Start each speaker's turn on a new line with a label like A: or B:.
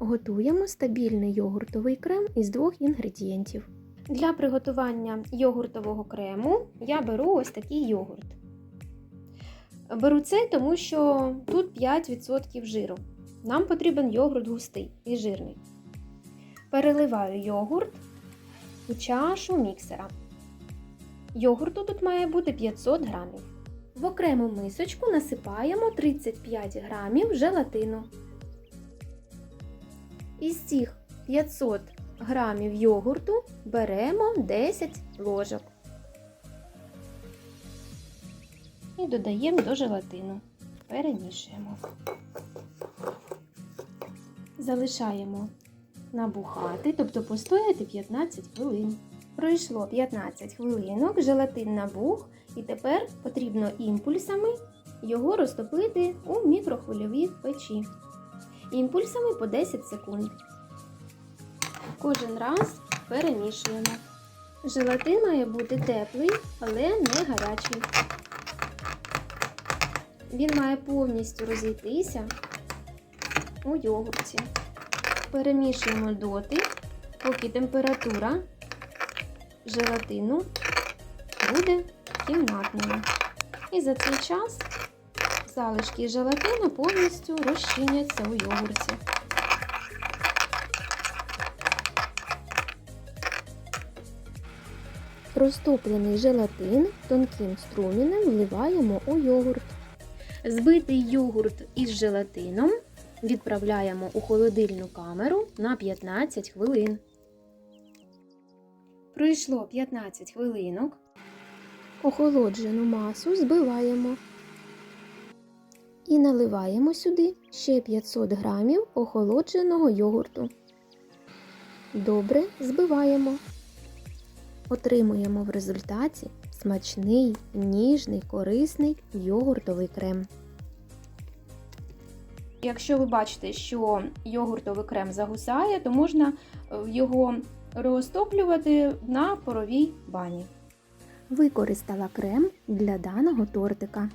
A: Готуємо стабільний йогуртовий крем із двох інгредієнтів. Для приготування йогуртового крему я беру ось такий йогурт. Беру цей, тому що тут 5% жиру. Нам потрібен йогурт густий і жирний. Переливаю йогурт у чашу міксера. Йогурту тут має бути 500 грамів. В окрему мисочку насипаємо 35 грамів желатину. Із цих 500 грамів йогурту беремо 10 ложок. І додаємо до желатину. Перемішуємо. Залишаємо набухати, тобто постояти 15 хвилин. Пройшло 15 хвилинок, желатин набух, і тепер потрібно імпульсами його розтопити у мікрохвильовій печі. Імпульсами по 10 секунд. Кожен раз перемішуємо. Желатин має бути теплий, але не гарячий. Він має повністю розійтися у йогурті. Перемішуємо доти, поки температура желатину буде кімнатною. І за цей час залишки желатину повністю розчиняться у йогурті. Розтоплений желатин тонким струмінем вливаємо у йогурт. Збитий йогурт із желатином відправляємо у холодильну камеру на 15 хвилин. Пройшло 15 хвилинок. Охолоджену масу збиваємо. І наливаємо сюди ще 500 грамів охолодженого йогурту. Добре збиваємо. Отримуємо в результаті смачний, ніжний, корисний йогуртовий крем. Якщо ви бачите, що йогуртовий крем загусає, то можна е, його розтоплювати на паровій бані. Використала крем для даного тортика.